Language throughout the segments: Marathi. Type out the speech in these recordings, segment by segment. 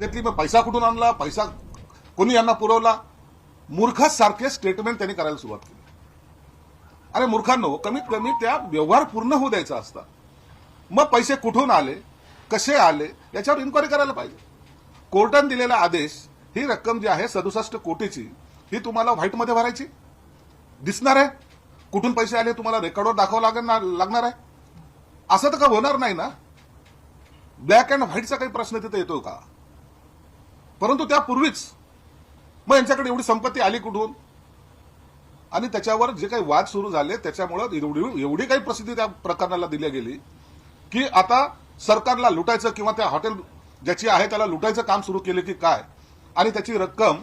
घेतली मग पैसा कुठून आणला? पैसा कोणी यांना पुरवला? मूर्खासारखे स्टेटमेंट त्यांनी करायला सुरुवात केली. अरे मूर्खांनो कमीत कमी त्या व्यवहार पूर्ण होऊ द्यायचा असता. मग पैसे कुठून आले? कसे आले? याच्यावर इन्क्वायरी करायला पाहिजे. कोर्टाने दिलेला आदेश ही रक्कम जी आहे सदुसष्ट कोटीची ही तुम्हाला व्हाईटमध्ये भरायची? दिसणार आहे? कुठून पैसे आले? तुम्हाला रेकॉर्डवर दाखवावं लागणार लागणार आहे? असं तर का होणार नाही ना? ब्लॅक अँड व्हाईटचा काही प्रश्न तिथे येतो का? परंतु त्यापूर्वीच मग यांच्याकडे एवढी संपत्ती आली कुठून? आणि त्याच्यावर जे काही वाद सुरू झाले त्याच्यामुळं एवढी एवढी काही प्रसिद्धी त्या प्रकरणाला दिली गेली की आता सरकारला लुटायचं किंवा त्या हॉटेल ज्याची आहे त्याला लुटायचं काम सुरू केले की काय? आणि त्याची रक्कम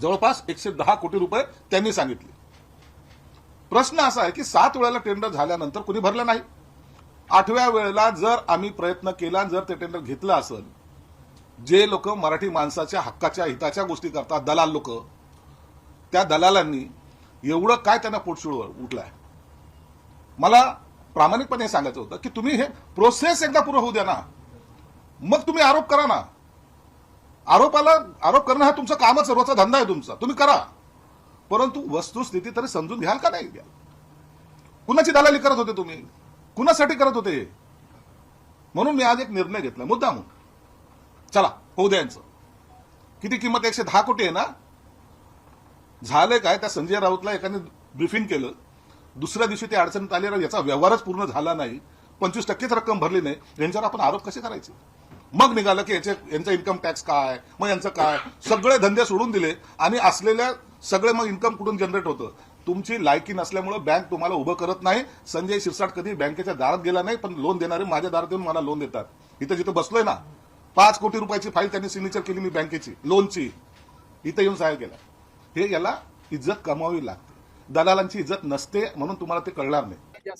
जवळपास एकशे दहा कोटी रुपये त्यांनी सांगितली. प्रश्न असा आहे की सात वेळेला टेंडर झाल्यानंतर कुणी भरलं नाही? आठव्या वेळेला जर आम्ही प्रयत्न केला जर ते टेंडर घेतलं असेल जे लोक मराठी माणसाच्या हक्काच्या हिताच्या गोष्टी करतात दलाल लोक त्या दलालांनी एवढं काय त्यांना पोटशूळ उठलाय? मला प्रामाणिकपणे हे सांगायचं होतं की तुम्ही हे प्रोसेस एकदा पूर्ण होऊ द्या ना. मग तुम्ही आरोप करा ना. आरोपाला आरोप करणं हा तुमचं कामच सर्वाचा धंदा आहे तुमचा. तुम्ही करा. परंतु वस्तुस्थिती तरी समजून घ्याल का नाही? घ्याल कुणाची दलाली करत होते तुम्ही? कुणासाठी करत होते? म्हणून मी आज एक निर्णय घेतला. मुद्दा म्हणून चला होऊ द्या यांचं. किती किंमत एकशे दहा कोटी आहे ना? झालं काय? त्या संजय राऊतला एकाने ब्रिफिंग केलं. दुसऱ्या दिवशी ते अडचणीत आले याचा व्यवहारच पूर्ण झाला नाही. पंचवीस टक्केच रक्कम भरली नाही. यांच्यावर आपण आरोप कसे करायचे? मग निघालं की याचे यांचा इन्कम टॅक्स काय? मग यांचं काय? सगळे धंदे सोडून दिले आणि असलेल्या सगळे मग इन्कम कुठून जनरेट होतं? तुमची लायकी नसल्यामुळे बँक तुम्हाला उभं करत नाही. संजय शिरसाट कधी बँकेच्या दारात गेला नाही पण लोन देणारे माझ्या दारात येऊन मला लोन देतात. इथं जिथं बसलोय ना पाच कोटी रुपयाची फाईल त्यांनी सिग्नेचर केली मी बँकेची लोनची इथं येऊन सहाय्य केला हे याला इज्जत कमावी लागते. दलालांची इज्जत नसते म्हणून तुम्हाला ते कळणार नाही.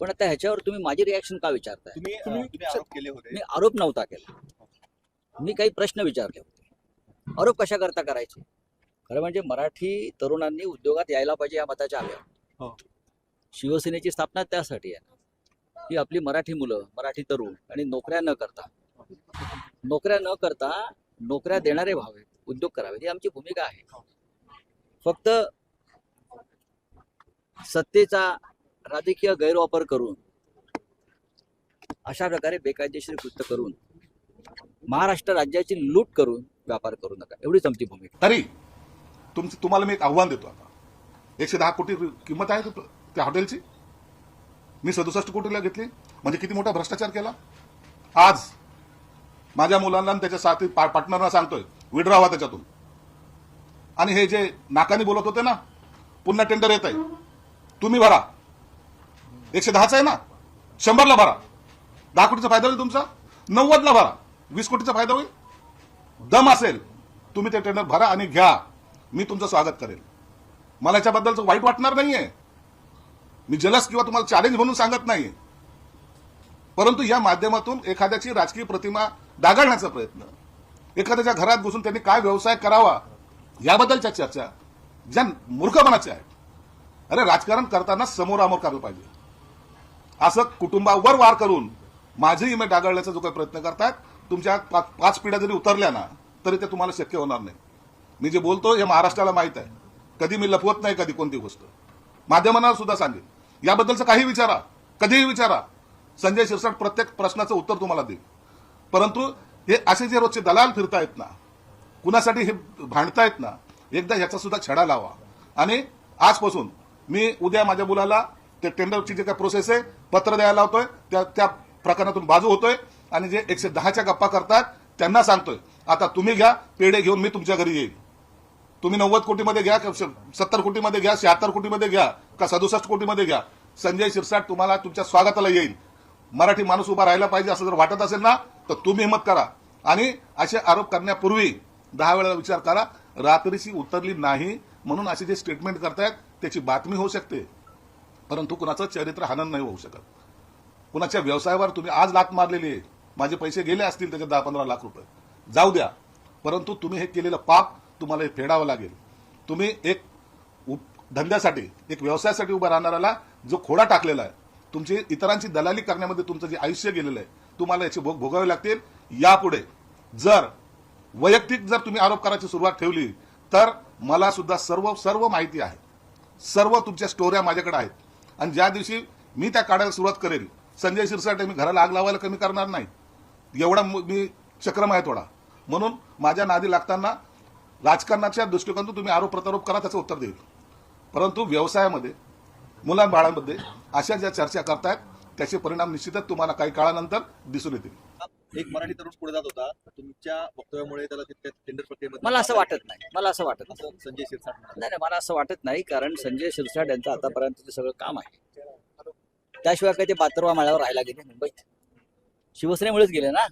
पण आता ह्याच्यावर तुम्ही माझी रिॲक्शन का विचारताय? तुम्ही अ, तुम्ही आरोप केले होते. मी आरोप नव्हता केला. मी काही प्रश्न विचारले होते. आरोप कशा करता करायचे? खरं म्हणजे मराठी तरुणांनी उद्योगात यायला पाहिजे या मताच्या आल्या हो. शिवसेनेची स्थापना त्यासाठी आहे. ही आपली मराठी मुलं मराठी तरुण आणि नोकऱ्या न करता नोकऱ्या न करता नोकऱ्या देणारे व्हावेत उद्योग करावेत ही आमची भूमिका आहे. फक्त सत्तेचा राजकीय गैरवापर करून अशा प्रकारे बेकायदेशीर कृत्य करून महाराष्ट्र राज्याची लूट करून व्यापार करू नका एवढीच आमची भूमिका. तरी तुमचं तुम्हाला मी एक आव्हान देतो आता. एकशे दहा कोटी किंमत आहे त्या हॉटेलची? मी सदुसष्ट कोटीला घेतली. म्हणजे किती मोठा भ्रष्टाचार केला? आज. माझ्या मुलांना आणि त्याच्या साथी पा- पार्टनरना सांगतोय. विड्रॉ व्हा त्याच्यातून. आणि हे जे नाकाने बोलत होते ना पुन्हा टेंडर येत आहे तुम्ही भरा. एकशे दहाचा आहे ना? शंभरला भरा. दहा कोटीचा फायदा होईल तुमचा? नव्वदला भरा. वीस कोटीचा फायदा होईल? दम असेल. तुम्ही ते टेंडर भरा आणि घ्या. मी तुमचं स्वागत करेल. मला याच्याबद्दलचं वाईट वाटणार नाहीये. मी जलस किंवा तुम्हाला चॅलेंज म्हणून सांगत नाही परंतु या माध्यमातून एखाद्याची राजकीय प्रतिमा डागाळण्याचा प्रयत्न एखाद्याच्या घरात घुसून त्यांनी काय व्यवसाय करावा याबद्दलच्या चर्चा ज्या मूर्खपणाच्या आहेत. अरे राजकारण करताना समोरामोर करायला पाहिजे. असं कुटुंबावर वार करून माझी इमेज डागाळण्याचा जो काही प्रयत्न करतात तुमच्या पाच पिढ्या जरी उतरल्या ना तरी ते तुम्हाला शक्य होणार नाही. मी जे बोलतो हे महाराष्ट्राला माहीत आहे. कधी मी लपवत नाही कधी कोणती गोष्ट. माध्यमांना सुद्धा सांगेन. याबद्दलचं काही विचारा. कधीही विचारा. संजय शिरसाट प्रत्येक प्रश्नाचं उत्तर तुम्हाला देईल. परंतु हे असे जे रोजचे दलाल फिरतायत ना कुणासाठी हे भांडतायत ना एकदा ह्याचा सुद्धा छडा लावा. आणि आजपासून मी उद्या माझ्या मुलाला ते टेंडरची जे काय प्रोसेस आहे पत्र द्यायला होतोय त्या त्या प्रकरणातून बाजू होतोय आणि जे एकशे दहाच्या गप्पा करतात त्यांना सांगतोय आता तुम्ही घ्या पेढे घेऊन मी तुमच्या घरी येईल तुम्ही नव्वद कोटीमध्ये घ्या का सत्तर कोटीमध्ये घ्या शहात्तर कोटीमध्ये घ्या का सदुसष्ट कोटीमध्ये घ्या. संजय शिरसाट तुम्हाला तुमच्या स्वागताला येईल. मराठी माणूस उभा राहिला पाहिजे असं जर वाटत असेल ना तर तुम्ही हिंमत करा. आणि असे आरोप करण्यापूर्वी दहा वेळा विचार करा रात्रीची उतरली नाही म्हणून असे जे स्टेटमेंट करतायत त्याची बातमी होऊ शकते. परंतु कुणाचं चरित्र हनन नाही होऊ शकत. कुणाच्या व्यवसायावर तुम्ही आज लात मारलेली आहे. माझे पैसे गेले असतील त्याच्यात दहा पंधरा लाख रुपये. जाऊ द्या. परंतु तुम्ही हे केलेलं पाप तुम्हाला हे फेडावं लागेल. तुम्ही एक उप- धंद्यासाठी एक व्यवसायासाठी उभा राहणाऱ्याला जो खोडा टाकलेला आहे तुमची इतरांची दलाली करण्यामध्ये तुमचं जे आयुष्य गेलेलं आहे तुम्हाला याचे भोग भोगावे लागतील. यापुढे जर वैयक्तिक जर तुम्ही आरोप करायची सुरुवात ठेवली तर मला सुद्धा सर्व सर्व माहिती आहे. सर्व तुमच्या स्टोऱ्या माझ्याकडे आहेत. आणि ज्या दिवशी मी त्या काढायला सुरुवात करेल संजय शिरसाटे मी घराला आग लावायला कमी करणार नाही. एवढा मी चक्रम आहे थोडा. म्हणून माझ्या नादी लागताना राजकारणाच्या दृष्टिकोनातून तुम्ही आरोप प्रत्यारोप करा त्याचं उत्तर देईल. परंतु व्यवसायामध्ये मुलांबाळांमध्ये अशा ज्या चर्चा करतायत त्याचे परिणाम निश्चितच तुम्हाला काही काळानंतर दिसून येतील. एक मराठी तरुण पुढे जात होता. तुमच्या वक्तव्यामुळे त्याला टेंडर प्रक्रियेमध्ये मला असं वाटत नाही. मला असं वाटत नाही. संजय शिरसाट. नाही नाही, मला असं वाटत नाही कारण संजय शिरसाट यांचं आतापर्यंतचं सगळं काम आहे त्याशिवाय काही ते बातरवा माळ्यावर राहायला गेले मुंबईत? शिवसेनेमुळेच गेले ना?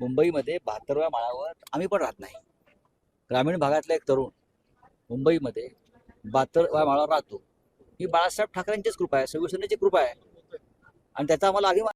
मुंबईमध्ये बहात्तरव्या माळावर आम्ही पण राहत नाही. ग्रामीण भागातला एक तरुण मुंबईमध्ये बातर माळावर राहतो. ही बाळासाहेब ठाकरेंचीच कृपा आहे शिवसेनेची कृपा आहे. आणि त्याचा आम्हाला अभिमान